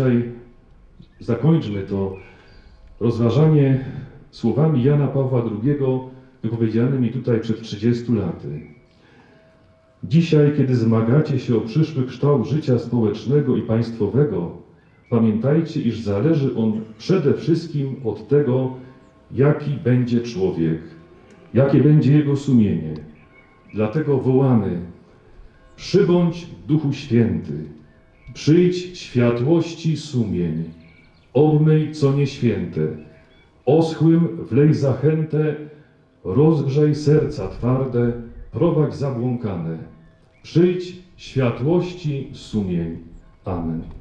Dzisiaj zakończmy to rozważanie słowami Jana Pawła II, wypowiedzianymi tutaj przed 30 laty. Dzisiaj, kiedy zmagacie się o przyszły kształt życia społecznego i państwowego, pamiętajcie, iż zależy on przede wszystkim od tego, jaki będzie człowiek, jakie będzie jego sumienie. Dlatego wołamy: Przybądź Duchu Święty, przyjdź światłości sumień, obmyj co nieświęte, oschłym wlej zachętę, rozgrzej serca twarde, prowadź zabłąkane. Przyjdź światłości sumień. Amen.